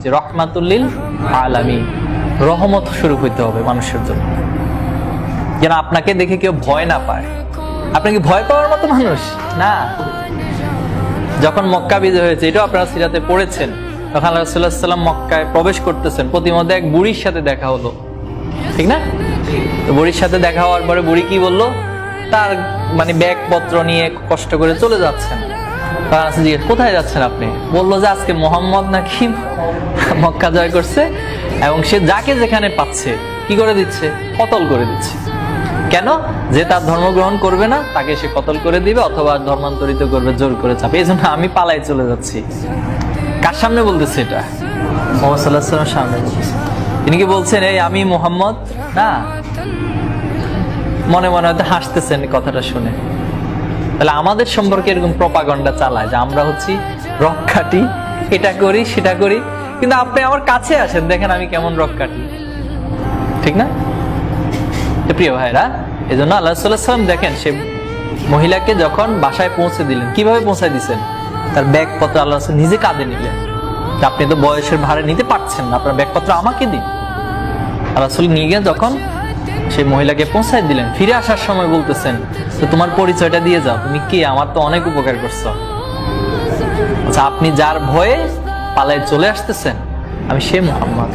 যে রহমাতুল্লিল আলামী রহমত শুরু হইতে হবে মানুষের জন্য। যেন আপনাকে দেখে কেউ ভয় না পায়। আপনি কি ভয় পাওয়ার মতো মানুষ? না। যখন মক্কা বিজয় হয়েছে, এটাও আপনারা সিরাতে পড়েছেন। তখন আল্লাহ মক্কায় প্রবেশ করতেছেন। প্রতিমধ্যে এক বুড়ির সাথে দেখা হলো। ঠিক না? তো বুড়ির সাথে দেখা হওয়ার পরে বুড়ি কি বলল? তার মানে ব্যাগপত্র নিয়ে কষ্ট করে চলে যাচ্ছেন। কোথায় যাচ্ছেন আপনি? বলল যে, আজকে মোহাম্মদ নাকি মক্কা জয় করছে এবং সে যাকে যেখানে পাচ্ছে, কি করে দিচ্ছে? কতল করে দিচ্ছে। কেন? যে তার ধর্ম গ্রহণ করবে না, তাকে সে কতল করে দিবে অথবা ধর্মান্তরিত করবে, জোর করে চাপে। এই জন্য আমি পালাই চলে যাচ্ছি। কার সামনে বলতেছে এটা? মোহাম্মদ সামনে বলতেছে। তিনি কি বলছেন, এই, আমি মোহাম্মদ? না। মনে মনে হয়তো হাসতেছেন কথাটা শুনে। তাহলে আমাদের সম্পর্কে এরকম প্রপাগন্ডা চালায় যে আমরা হচ্ছি রক্ষাটি এটা করি, সেটা করি। কিন্তু আপনি আমার কাছে আসেন, দেখেন আমি কেমন রক্ষাটি ঠিক না? তো প্রিয় ভাইরা এই জন্য আল্লাহ দেখেন, সে মহিলাকে যখন বাসায় পৌঁছে দিলেন, কীভাবে পৌঁছায় দিছেন? তার ব্যাগপত্র আল্লাহ নিজে কাঁধে নিলেন। আপনি তো বয়সের ভারে নিতে পারছেন না, আপনার ব্যাগপত্র আমাকে দিন। আল্লাহ নিয়ে গিয়ে যখন সেই মহিলাকে পৌঁছায় দিলেন। ফিরে আসার সময় বলতেছেন, তো তোমার পরিচয়টা দিয়ে যাও। তুমি কি? আমার তো অনেক উপকার করছ। আচ্ছা আপনি যার ভয়ে পালায় চলে আসতেছেন, আমি সে মোহাম্মদ।